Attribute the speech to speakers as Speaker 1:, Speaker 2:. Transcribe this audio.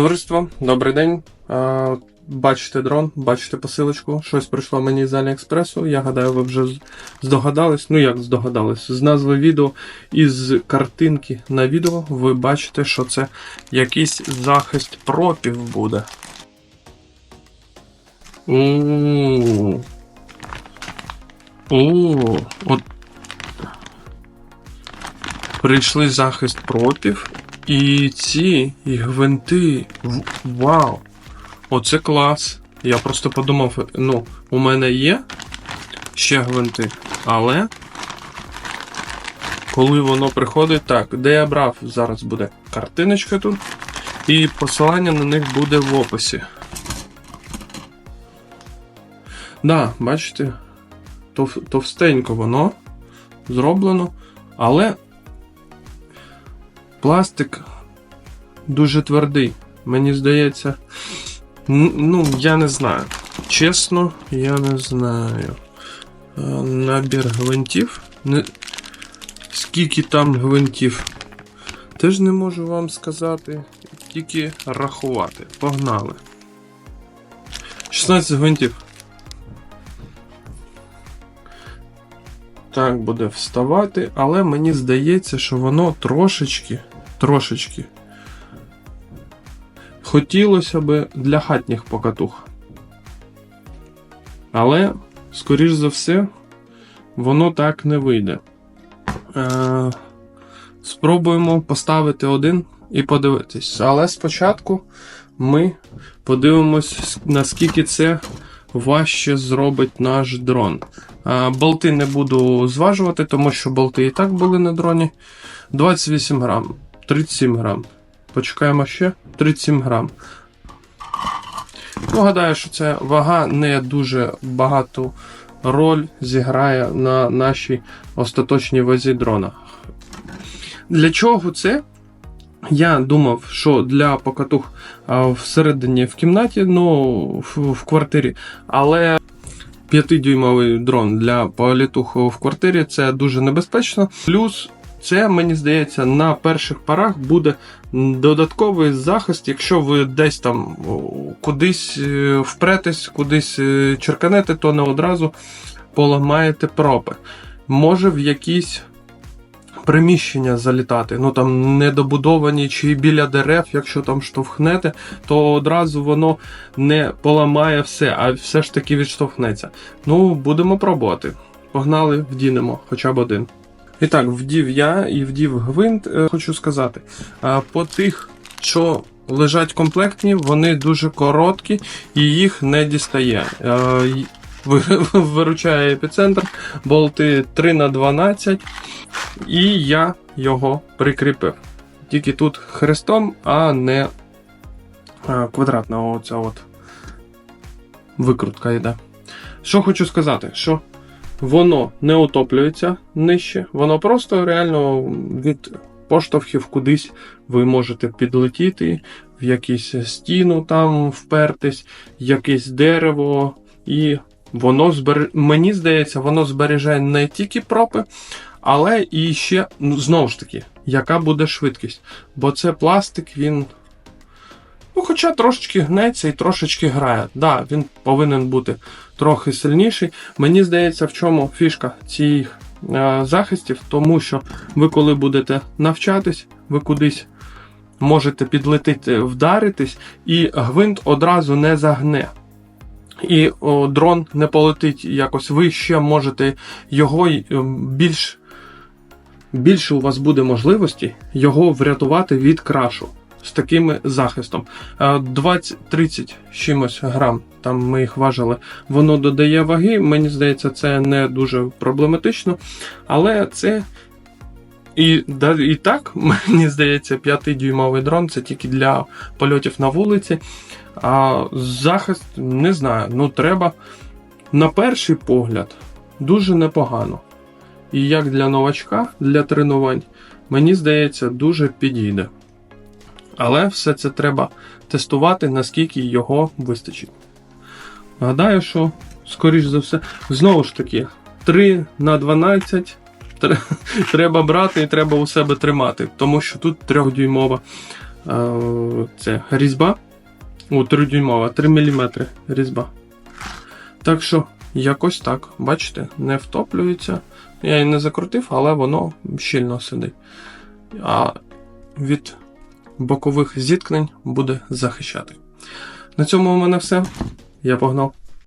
Speaker 1: Товариство, добрий день. Бачите дрон, бачите посилочку. Щось прийшло мені з Аліекспресу. Я гадаю, ви вже здогадались. Ну як здогадались? З назви відео і з картинки на відео ви бачите, що це якийсь захист пропів буде. У. У. От. Прийшли захист пропів. І ці і гвинти. Вау! Оце клас. Я просто подумав, ну, у мене є ще гвинти, але коли воно приходить, так, де я брав, зараз буде картиночка тут, і посилання на них буде в описі. Да, бачите, товстенько воно зроблено, але пластик дуже твердий. Мені здається. Ну, я не знаю. Чесно, я не знаю. Е, Набір гвинтів. Не... Скільки там гвинтів? Теж не можу вам сказати. Тільки рахувати. Погнали. 16 гвинтів. Так буде вставати, але мені здається, що воно трошечки, трошечки хотілося би для хатніх покатух. Але, скоріш за все, воно так не вийде. Е, спробуємо поставити один і подивитись. Але спочатку ми подивимось, наскільки це важче зробить наш дрон. Е, болти не буду зважувати, тому що болти і так були на дроні. 28 грам, 37 грам. Почекаємо ще 37 грам. Ну, гадаю, що ця вага не дуже багату роль зіграє на нашій остаточній вазі дрона. Для чого це? Я думав, що для покатух всередині в кімнаті, ну, в, квартирі, але 5-дюймовий дрон для політух в квартирі це дуже небезпечно. Плюс це, мені здається, на перших порах буде додатковий захист, якщо ви десь там кудись е, впретесь, кудись е, черканете, то не одразу поламаєте пропи. Може в якісь приміщення залітати, ну там недобудовані чи біля дерев, якщо там штовхнете, то одразу воно не поламає все, а все ж таки відштовхнеться. Ну, будемо пробувати. Погнали, вдінемо хоча б один. І так, вдів я і вдів гвинт. Е, Хочу сказати, по тих, що лежать комплектні, вони дуже короткі і їх не дістає. Е, Виручає епіцентр, болти 3 на 12 і я його прикріпив. Тільки тут хрестом, а не е, квадратна оця от викрутка йде. Що хочу сказати, що воно не утоплюється нижче, воно просто реально від поштовхів кудись ви можете підлетіти, в якусь стіну там впертись, якесь дерево, і воно збере... мені здається, воно збережає не тільки пропи, але і ще, ну, знову ж таки, яка буде швидкість. Бо це пластик, він. Ну, хоча трошечки гнеться і трошечки грає. Да, він повинен бути трохи сильніший. Мені здається, в чому фішка цих е, захистів, тому що ви, коли будете навчатись, ви кудись можете підлетіти, вдаритись, і гвинт одразу не загне. І о, дрон не полетить якось. Ви ще можете його е, більш. Більше у вас буде можливості його врятувати від крашу з таким захистом. Е, 20-30 чимось грам, там ми їх важили, воно додає ваги. Мені здається, це не дуже проблематично. Але це і, да, і так, мені здається, 5-дюймовий дрон це тільки для польотів на вулиці. А захист, не знаю, ну треба на перший погляд дуже непогано. І як для новачка, для тренувань, мені здається, дуже підійде. Але все це треба тестувати, наскільки його вистачить. Гадаю, що, скоріш за все, знову ж таки, 3 на 12 треба брати і треба у себе тримати, тому що тут 3-дюймова е, різьба. У 3-дюймова, 3 мм різьба. Так що, якось так, бачите, не втоплюється. Я її не закрутив, але воно щільно сидить. А від бокових зіткнень буде захищати. На цьому у мене все. Я погнав.